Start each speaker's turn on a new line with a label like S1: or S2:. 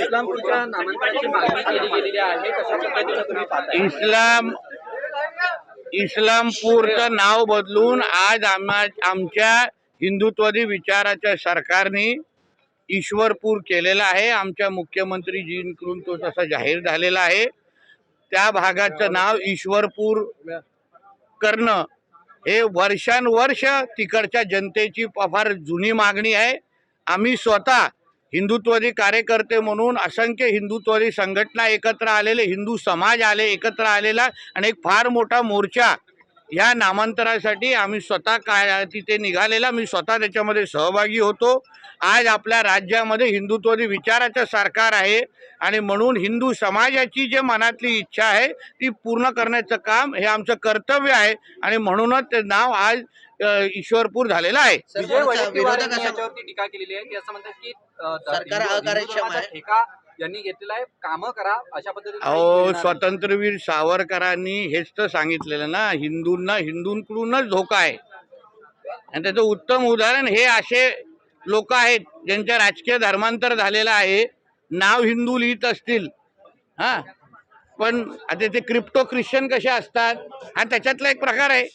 S1: इस्लामपूरच्या नामांतराची मागणी केली गेलेली आहे कशा पद्धतीने तुम्ही
S2: इस्लाम इस्लामपूरचं नाव बदलून आज आम्हा आमच्या हिंदुत्ववादी विचाराच्या सरकारने ईश्वरपूर केलेला आहे. आमच्या मुख्यमंत्रीजींकडून तो तसा जाहीर झालेला आहे. त्या भागाचं नाव ईश्वरपूर करणं हे वर्षानुवर्ष तिकडच्या जनतेची फार जुनी मागणी आहे. आम्ही स्वतः हिंदुत्ववादी कार्यकर्ते म्हणून असंख्य हिंदुत्ववादी संघटना एकत्र आलेले हिंदू समाज आले एकत्र आलेला आणि एक फार मोठा मोर्चा ह्या नामांतरासाठी आम्ही स्वतः काय तिथे निघालेला मी स्वतः त्याच्यामध्ये सहभागी होतो आज आपल्या राज्यामध्ये हिंदुत्ववादी विचाराचं सरकार आहे आणि म्हणून हिंदू समाजाची जे मनातली इच्छा आहे ती पूर्ण करण्याचं काम हे आमचं कर्तव्य आहे आणि म्हणूनच ते नाव आज अ, ईश्वरपूर झालेलं आहे
S1: याच्यावरती टीका केलेली आहे की असं म्हणतात की अ, द-
S3: सरकार
S1: हिंदू-
S3: अकार्यक्षम
S1: हिंदू धर्माचा
S3: आहे.
S1: ठेका यांनी घेतलेला आहे. कामं करा अशा पद्धतीने
S2: अहो स्वातंत्र्यवीर सावरकरांनी हेच तर सांगितलेलं ना हिंदूंना हिंदूंकडूनच धोका आहे. आणि त्याचं उत्तम उदाहरण हे असे लोक आहेत ज्यांच्या राजकीय धर्मांतर झालेलं आहे. नाव हिंदू लिहित असतील. हा? पण आता ते क्रिप्टो ख्रिश्चन कसे असतात? हा त्याच्यातला एक प्रकार आहे.